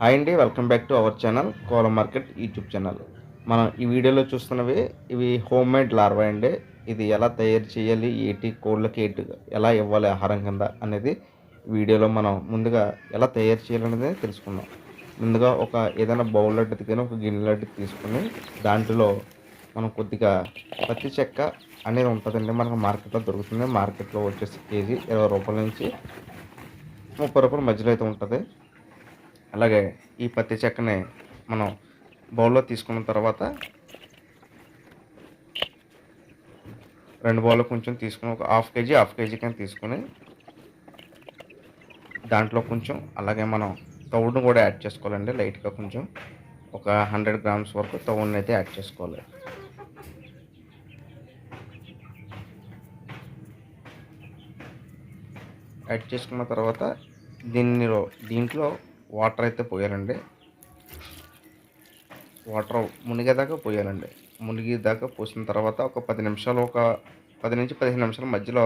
Hi అండి welcome back to our channel Cola market YouTube channel. మనం ఈ వీడియోలో చూస్తున్నవి ఇవి హోమ్ మేడ్ లార్వా అండి. ఇది ఎలా తయారు చేయాలి ఏటి కోళ్ళకి ఏటి ఎలా ఇవ్వాలి ఆహారం కింద అనేది వీడియోలో మనం ముందుగా ఎలా తయారు చేయాలనేది తెలుసుకుందాం. ముందుగా ఒక ఏదైనా బౌల్ లాంటిది కానీ ఒక గిన్నె లాంటిది తీసుకుని దాంట్లో మనం కొద్దిగా పత్తి చెక్క అనేది ఉంటుందండి. మనకు మార్కెట్లో దొరుకుతుంది. మార్కెట్లో వచ్చేసి కేజీ ఇరవై రూపాయల నుంచి ముప్పై రూపాయల మధ్యలో అయితే ఉంటుంది. అలాగే ఈ పత్తి చెక్కని మనం బౌల్లో తీసుకున్న తర్వాత రెండు బౌల్లో కొంచెం తీసుకుని ఒక హాఫ్ కేజీ హాఫ్ కేజీ కానీ తీసుకుని దాంట్లో కొంచెం అలాగే మనం తవుడును కూడా యాడ్ చేసుకోవాలండి లైట్గా కొంచెం. ఒక హండ్రెడ్ గ్రామ్స్ వరకు తవుడుని అయితే యాడ్ చేసుకోవాలి. యాడ్ చేసుకున్న తర్వాత దీనిలో దీంట్లో వాటర్ అయితే పోయాలండి. వాటర్ మునిగేదాకా పోయాలండి. మునిగేదాకా పోసిన తర్వాత ఒక పది నిమిషాలు ఒక పది నుంచి పదిహేను నిమిషాల మధ్యలో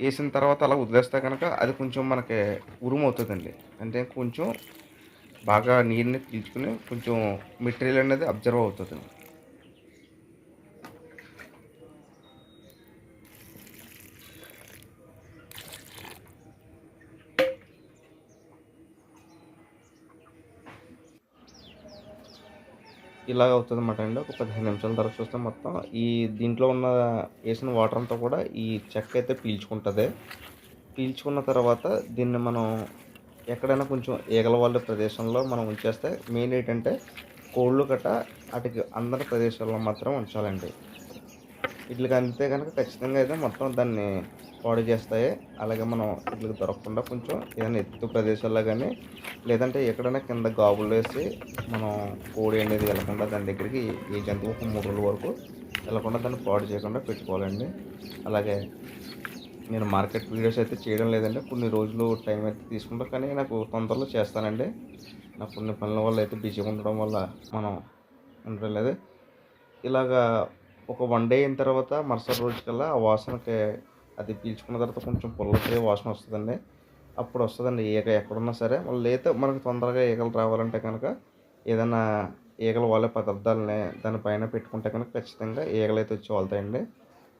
వేసిన తర్వాత అలా వదిలేస్తే కనుక అది కొంచెం మనకి ఉరుము అవుతుందండి అంటే కొంచెం బాగా నీరుని పీల్చుకుని కొంచెం మెటీరియల్ అనేది అబ్జర్వ్ అవుతుంది ఇలాగ అవుతుంది అనమాట అండి. ఒక పదిహేను నిమిషాల తర్వాత చూస్తే మొత్తం ఈ దీంట్లో ఉన్న వేసిన వాటర్ అంతా కూడా ఈ చెక్క అయితే పీల్చుకుంటుంది. పీల్చుకున్న తర్వాత దీన్ని మనం ఎక్కడైనా కొంచెం ఈగలవాళ్ళ ప్రదేశంలో మనం ఉంచేస్తే మెయిన్ ఏంటంటే కోళ్ళు గట్ట వాటికి అందరి ప్రదేశాల్లో మాత్రం ఉంచాలండి. వీటికి అందితే కనుక ఖచ్చితంగా అయితే మొత్తం దాన్ని పాడు చేస్తాయి. అలాగే మనం వీటికి దొరకకుండా కొంచెం ఏదైనా ఎత్తు ప్రదేశాల్లో కానీ లేదంటే ఎక్కడైనా కింద గాబులు వేసి మనం కోడి అనేది వెళ్ళకుండా దాని దగ్గరికి ఏ జంతువు ఒక మూడు రోజుల వరకు వెళ్ళకుండా దాన్ని పాడు చేయకుండా పెట్టుకోవాలండి. అలాగే నేను మార్కెట్ వీడియోస్ అయితే చేయడం లేదండి. కొన్ని రోజులు టైం అయితే తీసుకుంటా కానీ నాకు తొందరలో చేస్తానండి. నాకు కొన్ని పనుల వల్ల అయితే బిజీగా ఉండడం వల్ల మనం ఉండడం లేదు ఇలాగా ఒక వన్ డే అయిన తర్వాత మరుసటి రోజుకల్లా ఆ వాసనకి అది పీల్చుకున్న తర్వాత కొంచెం పుల్లటి వాసన వస్తుందండి. అప్పుడు వస్తుందండి ఈగ ఎక్కడున్నా సరే. మళ్ళీ లేదా మనకు తొందరగా ఈగలు రావాలంటే కనుక ఏదైనా ఈగలు వాళ్ళే పదార్థాలని దానిపైన పెట్టుకుంటే కనుక ఖచ్చితంగా ఈగలు అయితే వచ్చి వాళ్తాయండి.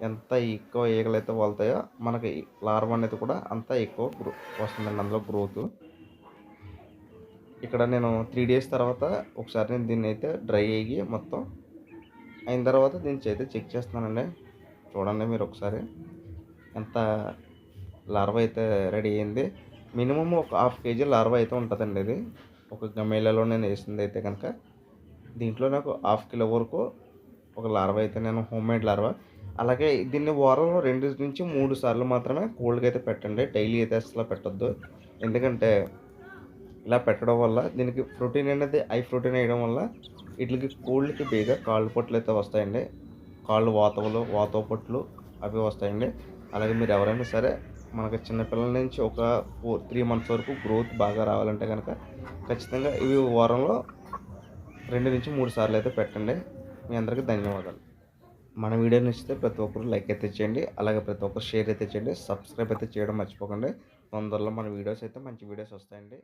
ఎంత ఎక్కువ ఈగలు అయితే వాళ్తాయో మనకి లార్వ అనేది కూడా అంత ఎక్కువ గ్రో వస్తుందండి అందులో గ్రోత్. ఇక్కడ నేను త్రీ డేస్ తర్వాత ఒకసారి నేను దీన్ని అయితే డ్రై అయ్యి మొత్తం అయిన తర్వాత దీని అయితే చెక్ చేస్తున్నానండి. చూడండి మీరు ఒకసారి. ఎంత లార్వా అయితే రెడీ అయింది. మినిమం ఒక హాఫ్ కేజీ లార్వా అయితే ఉంటుందండి ఇది. ఒక గమేలలో నేను వేసింది అయితే కనుక. దీంట్లో నాకు హాఫ్ కిలో వరకు ఒక లార్వ అయితే నేను హోమ్ మేడ్ లార్వా. అలాగే దీన్ని వారంలో రెండు నుంచి మూడు సార్లు మాత్రమే కోల్డ్గా అయితే పెట్టండి. డైలీ అయితే అసలు పెట్టద్దు. ఎందుకంటే ఇలా పెట్టడం వల్ల దీనికి ప్రోటీన్ అనేది ఐ ప్రోటీన్ వేయడం వల్ల వీటికి కోళ్ళకి బేగా కాళ్ళు పొట్లు అయితే వస్తాయండి. కాళ్ళు వాతవలు వాతవ పొట్లు అవి వస్తాయండి. అలాగే మీరు ఎవరైనా సరే మనకి చిన్నపిల్లల నుంచి ఒక ఫోర్ త్రీ మంత్స్ వరకు గ్రోత్ బాగా రావాలంటే కనుక ఖచ్చితంగా ఇవి వారంలో రెండు నుంచి మూడు సార్లు అయితే పెట్టండి. మీ అందరికీ ధన్యవాదాలు. మన వీడియో నచ్చితే ప్రతి ఒక్కరు లైక్ అయితే చేయండి. అలాగే ప్రతి ఒక్కరు షేర్ అయితే చేయండి. సబ్స్క్రైబ్ అయితే చేయడం మర్చిపోకండి. తొందరలో మన వీడియోస్ అయితే మంచి వీడియోస్ వస్తాయండి.